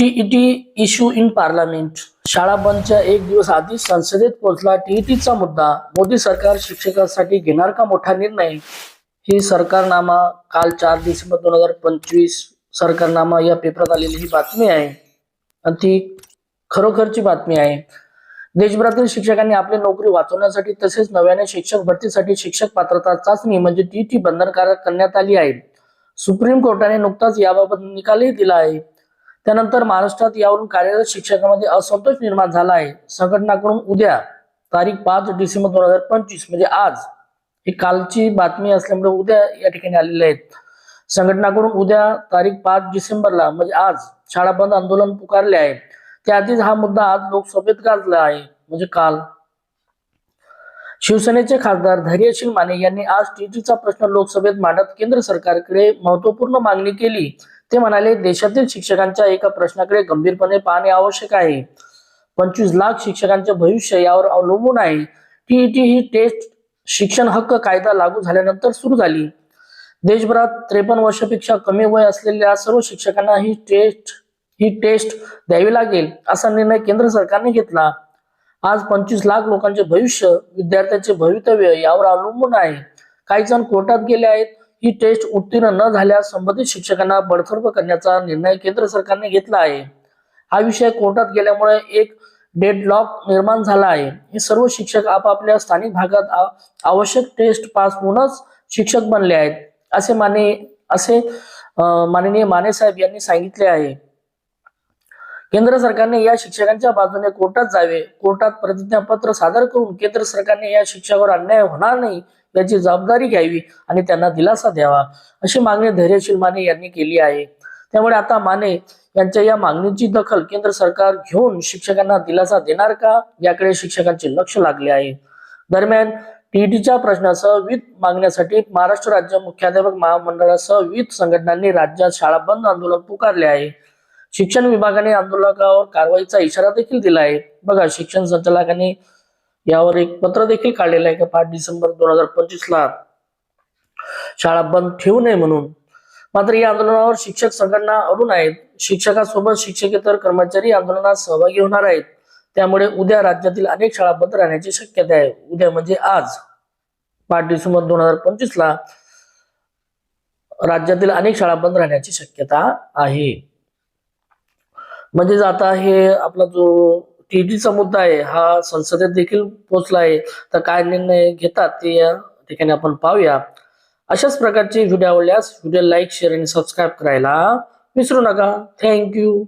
TET issue in parliament शाळा बंदच्या एक दिवस आधी संसदेत पोहोचला टीईटीचा मुद्दा. मोदी सरकार शिक्षकांसाठी घेणार का मोठा निर्णय? ही सरकारनामा काल चार डिसेंबर दोन हजार पंचवीस सरकारनामा या पेपरात आलेली ही बातमी आहे. आणि ती खरोखरची बातमी आहे. देशभरातील शिक्षकांनी आपली नोकरी वाचवण्यासाठी तसेच नव्याने शिक्षक भरतीसाठी शिक्षक पात्रता चाचणी म्हणजे टीईटी बंधनकारक करण्यात आली आहे. सुप्रीम कोर्टाने नुकताच याबाबत निकालही दिला आहे. त्यानंतर महाराष्ट्रात यावरून कार्यरत शिक्षकांमध्ये असंतोष निर्माण झाला आहे. संघटनाकडून उद्या तारीख पाच डिसेंबर दोन हजार पंचवीस म्हणजे आज ही कालची बातमी असल्यामुळे उद्या या ठिकाणी आलेले आहेत. संघटनाकडून उद्या तारीख पाच डिसेंबरला म्हणजे आज शाळा बंद आंदोलन पुकारले आहे. त्याआधीच हा मुद्दा आज लोकसभेत गाजला आहे म्हणजे काल. शिवसेनेचे खासदार धैर्यशील माने यांनी आज टीटीचा प्रश्न लोकसभेत मांडत केंद्र सरकारकडे महत्त्वपूर्ण मागणी केली. ते म्हणाले देशातील शिक्षकांच्या एका प्रश्नाकडे गंभीरपणे पाहणे आवश्यक आहे. पंचवीस लाख शिक्षकांचे भविष्य यावर अवलंबून आहे. टीईटी ही टेस्ट शिक्षण हक्क कायदा लागू झाल्यानंतर सुरू झाली. देशभरात त्रेपन्न वर्षापेक्षा कमी वय असलेल्या सर्व शिक्षकांना ही टेस्ट ही टेस्ट द्यावी लागेल असा निर्णय केंद्र सरकारने घेतला. आज पंचवीस लाख लोकांचे भविष्य विद्यार्थ्यांचे भवितव्य यावर अवलंबून आहे. काही जण कोर्टात गेले आहेत. ही टेस्ट उत्तीर्ण न झाल्यास संबंधित शिक्षकांना बडतर्फ करण्याचा निर्णय केंद्र सरकारने घेतला आहे. हा विषय कोर्टात गेल्यामुळे एक डेडलॉक निर्माण झाला आहे. हे सर्व शिक्षक आपापल्या स्थानिक भागात आवश्यक टेस्ट पास होऊनच शिक्षक बनले आहेत असे माने असे माननीय माने साहेब यांनी सांगितले आहे. केंद्र सरकारने या शिक्षकांच्या बाजूने कोर्टात जावे. कोर्टात प्रतिज्ञापत्र सादर करून केंद्र सरकारने या शिक्षकावर अन्याय होणार नाही याची जबाबदारी घ्यावी आणि त्यांना दिलासा द्यावा. अशी मागणी धैर्यशील माने यांनी केली आहे. त्यामुळे आता माने यांच्या या मागणीची दखल केंद्र सरकार घेऊन शिक्षकांना दिलासा देणार का? याकडे शिक्षकांचे लक्ष लागले आहे. दरम्यान टीईटीच्या प्रश्नासह विविध मागण्यासाठी महाराष्ट्र राज्य मुख्याध्यापक महामंडळासह विविध संघटनांनी राज्यात शाळा बंद आंदोलन पुकारले आहे. शिक्षण विभागाने आंदोलकावर कारवाईचा इशारा देखील दिला आहे. बघा शिक्षण संचालकांनी यावर एक पत्र देखील काढलेलं आहे की पाच डिसेंबर दोन हजार पंचवीस ला शाळा बंद ठेवू नये म्हणून. मात्र या आंदोलनावर शिक्षक संघटना अडून आहेत. शिक्षकासोबत शिक्षकेतर कर्मचारी आंदोलनात सहभागी होणार आहेत. त्यामुळे उद्या राज्यातील अनेक शाळा बंद राहण्याची शक्यता आहे. उद्या म्हणजे आज पाच डिसेंबर दोन हजार पंचवीस ला राज्यातील अनेक शाळा बंद राहण्याची शक्यता आहे. म्हणजेच आता हे आपला जो टीटीचा मुद्दा आहे. हा संसदेत देखील पोहोचला आहे. तर काय निर्णय घेतात ते या ठिकाणी आपण पाहूया. अशाच प्रकारचे व्हिडिओ आवडल्यास व्हिडिओ लाईक शेअर आणि सबस्क्राईब करायला विसरू नका. थँक्यू.